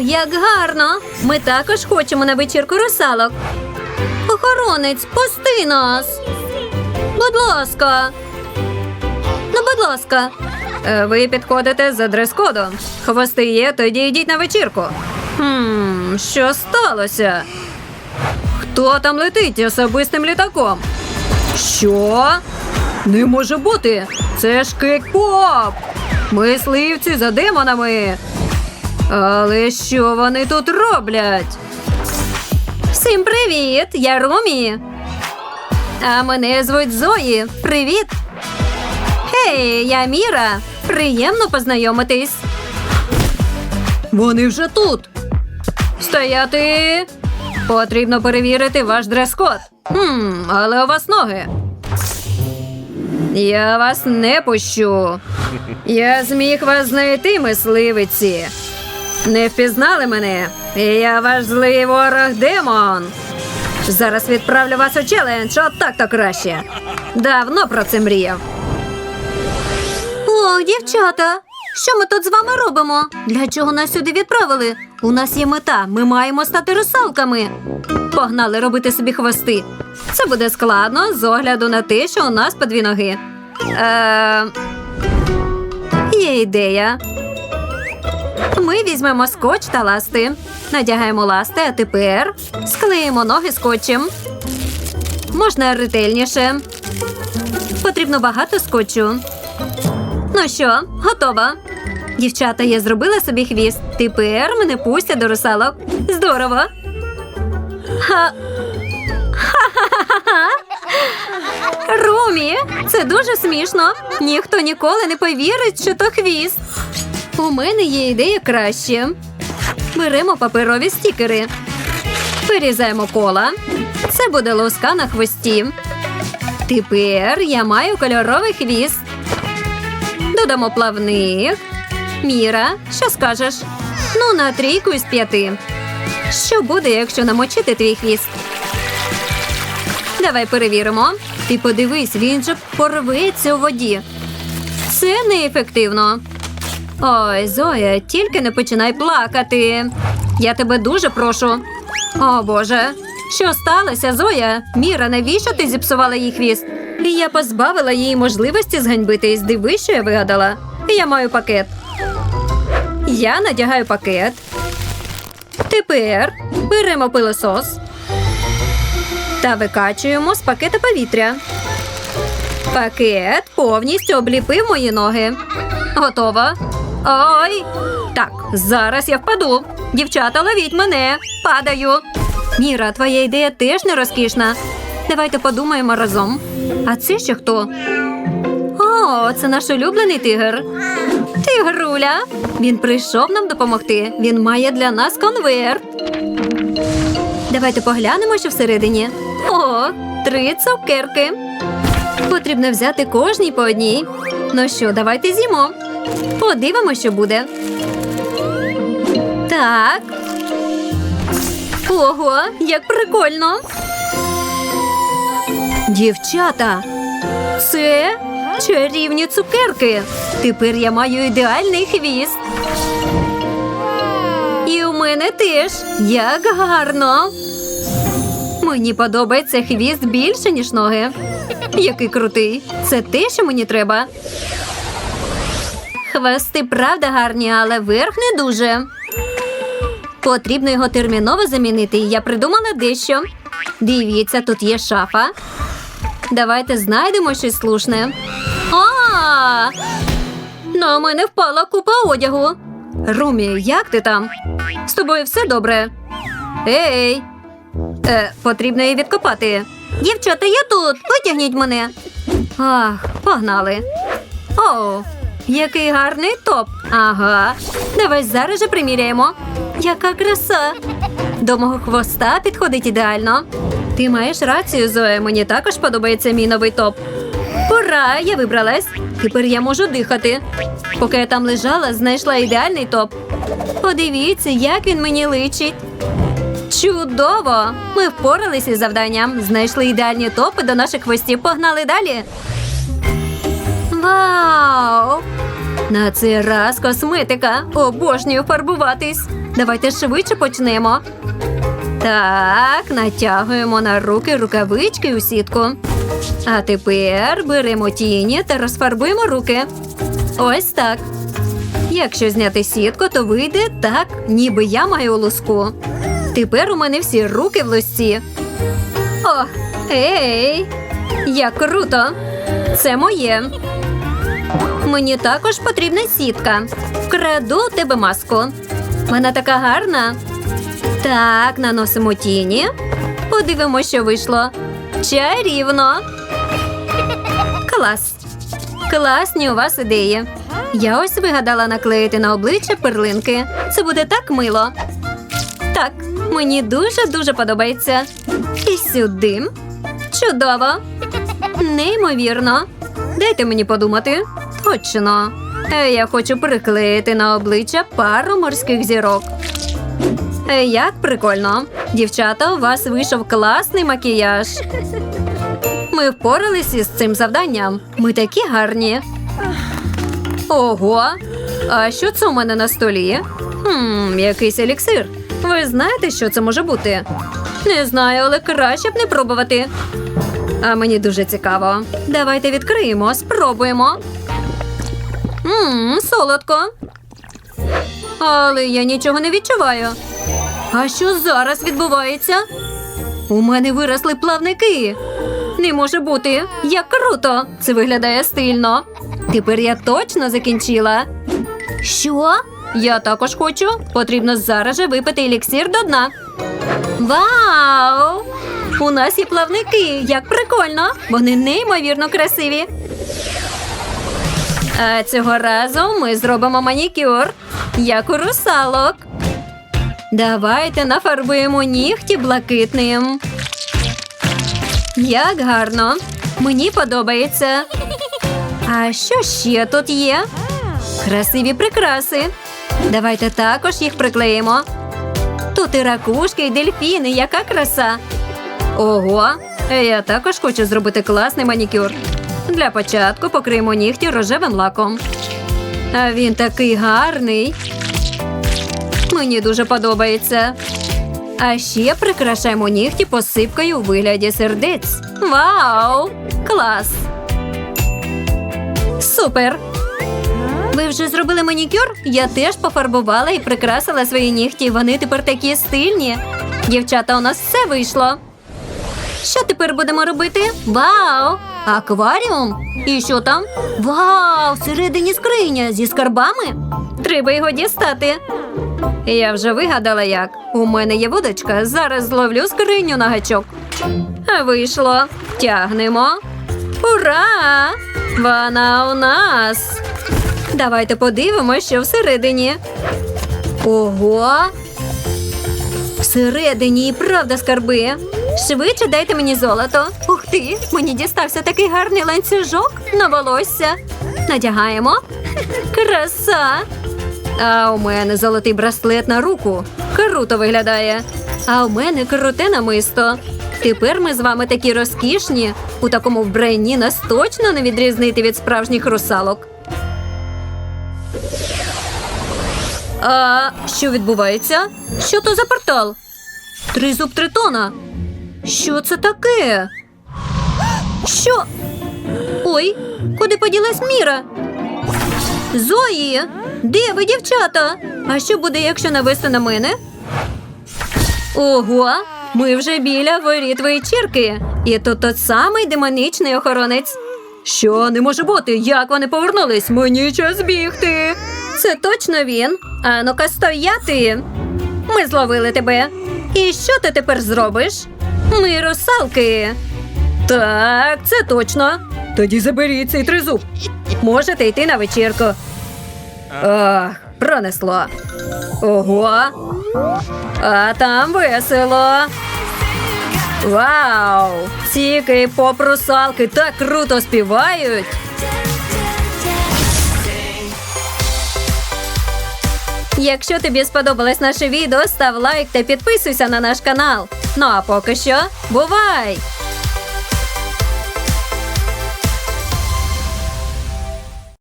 Як гарно! Ми також хочемо на вечірку русалок. Охоронець, пусти нас. Будь ласка. Ну, будь ласка. Е, Ви підходите за дрес-кодом. Хвости є, тоді йдіть на вечірку. Хм, що сталося? Хто там летить особистим літаком? Що? Не може бути. Це ж кек-поп. Мисливці за демонами. Але що вони тут роблять? Всім привіт! Я Румі. А мене звуть Зої. Привіт. Гей, я Міра. Приємно познайомитись. Вони вже тут. Стояти. Потрібно перевірити ваш дрес-код. Хм, але у вас ноги. Я вас не пущу. Я зміг вас знайти, мисливиці. Не впізнали мене? Я ваш злий ворог демон. Зараз відправлю вас у челендж, от так то краще. Давно про це мріяв. О, дівчата, що ми тут з вами робимо? Для чого нас сюди відправили? У нас є мета. Ми маємо стати русалками. Погнали робити собі хвости. Це буде складно з огляду на те, що у нас по дві ноги. Е... Є ідея. Ми візьмемо скотч та ласти. Надягаємо ласти, а тепер склеїмо ноги скотчем. Можна ретельніше. Потрібно багато скотчу. Ну що, готова? Дівчата, я зробила собі хвіст. Тепер мене пустять до русалок. Здорово. Ха. Ха-ха-ха-ха. Румі, це дуже смішно. Ніхто ніколи не повірить, що то хвіст. У мене є ідея краще. Беремо паперові стікери. Вирізаємо кола. Це буде лоска на хвості. Тепер я маю кольоровий хвіст. Додамо плавник. Міра, що скажеш? Ну, на трійку із п'яти. Що буде, якщо намочити твій хвіст? Давай перевіримо. Ти подивись, він же порветься у воді. Це неефективно. Ой, Зоя, тільки не починай плакати. Я тебе дуже прошу. О Боже, що сталося, Зоя? Міра, навіщо ти зіпсувала їй хвіст? Я позбавила її можливості зганьбитись. Диви, що я вигадала. Я маю пакет. Я надягаю пакет. Тепер беремо пилосос та викачуємо з пакета повітря. Пакет повністю обліпив мої ноги. Готово. Ой. Так, зараз я впаду. Дівчата, ловіть мене. Падаю. Міра, твоя ідея теж не розкішна. Давайте подумаємо разом. А це ще хто? О, це наш улюблений тигр. Тигруля. Він прийшов нам допомогти. Він має для нас конверт. Давайте поглянемо, що всередині. О, три цукерки. Потрібно взяти кожній по одній. Ну що, давайте з'їмо. Подивимося, що буде. Так. Ого, як прикольно. Дівчата, це чарівні цукерки. Тепер я маю ідеальний хвіст. І у мене теж як гарно. Мені подобається хвіст більше, ніж ноги. Який крутий. Це те, що мені треба. Хвости правда гарні, але верх не дуже. Потрібно його терміново замінити, і я придумала дещо. Дивіться, тут є шафа. Давайте знайдемо щось слушне. А! На мене впала купа одягу. Румі, як ти там? З тобою все добре? Ей! Е, потрібно її відкопати. Дівчата, я тут. Витягніть мене. Ах, погнали. О, який гарний топ. Ага. Давай зараз же приміряємо. Яка краса. До мого хвоста підходить ідеально. Ти маєш рацію, Зоя. Мені також подобається мій новий топ. Ура! Я вибралась. Тепер я можу дихати. Поки я там лежала, знайшла ідеальний топ. Подивіться, як він мені личить. Чудово! Ми впоралися із завданням, знайшли ідеальні топи до наших хвостів. Погнали далі. Вау! На цей раз косметика. Обожнюю фарбуватись. Давайте швидше почнемо. Так, натягуємо на руки рукавички у сітку. А тепер беремо тіні та розфарбуємо руки. Ось так. Якщо зняти сітку, то вийде так, ніби я маю луску. Тепер у мене всі руки в лусці. О, ей! Як круто! Це моє. Мені також потрібна сітка. Вкраду тебе маску. Вона така гарна. Так, наносимо тіні. Подивимося, що вийшло. Чарівно. Клас. Класні у вас ідеї. Я ось вигадала наклеїти на обличчя перлинки. Це буде так мило. Так, мені дуже-дуже подобається. І сюди. Чудово. Неймовірно. Дайте мені подумати. Точно. Е, Я хочу приклеїти на обличчя пару морських зірок. Е, Як прикольно. Дівчата, у вас вийшов класний макіяж. Ми впоралися із цим завданням. Ми такі гарні. Ого. А що це у мене на столі? Хм, якийсь еліксир. Ви знаєте, що це може бути? Не знаю, але краще б не пробувати. А мені дуже цікаво. Давайте відкриємо, спробуємо. Мм, солодко. Але я нічого не відчуваю. А що зараз відбувається? У мене виросли плавники. Не може бути. Як круто! Це виглядає стильно. Тепер я точно закінчила. Що? Я також хочу. Потрібно зараз же випити еліксир до дна. Вау! У нас є плавники. Як прикольно! Вони неймовірно красиві. А цього разу ми зробимо манікюр, як у русалок. Давайте нафарбуємо нігті блакитним. Як гарно. Мені подобається. А що ще тут є? Красиві прикраси. Давайте також їх приклеїмо. Тут і ракушки, і дельфіни, яка краса. Ого, я також хочу зробити класний манікюр. Для початку покриємо нігті рожевим лаком. А він такий гарний. Мені дуже подобається. А ще прикрашаємо нігті посипкою у вигляді сердець. Вау! Клас! Супер! Ви вже зробили манікюр? Я теж пофарбувала і прикрасила свої нігті. Вони тепер такі стильні. Дівчата, у нас все вийшло. Що тепер будемо робити? Вау! Акваріум? І що там? Вау! Всередині скриня зі скарбами? Треба його дістати. Я вже вигадала як. У мене є вудочка. Зараз зловлю скриню на гачок. Вийшло. Тягнемо. Ура! Вона у нас. Давайте подивимося, що всередині. Ого! Всередині і правда скарби. Швидше дайте мені золото. Ти! Мені дістався такий гарний ланцюжок на волосся. Надягаємо. Краса! А у мене золотий браслет на руку. Круто виглядає. А у мене круте намисто. Тепер ми з вами такі розкішні. У такому вбранні нас точно не відрізнити від справжніх русалок. А що відбувається? Що то за портал? Тризуб тритона. Що це таке? Що? Ой, куди поділась Міра? Зої, де ви, дівчата? А що буде, якщо навести на мене? Ого, ми вже біля воріт вечірки. І тут тот самий демонічний охоронець. Що не може бути? Як вони повернулись? Мені час бігти. Це точно він. А ну-ка стояти. Ми зловили тебе. І що ти тепер зробиш? Ми русалки. Так, це точно. Тоді заберіть цей тризуб. Можете йти на вечірку. Ах, пронесло. Ого. А там весело. Вау! Ці кей-поп русалки так круто співають. Якщо тобі сподобалось наше відео, став лайк та підписуйся на наш канал. Ну а поки що, бувай!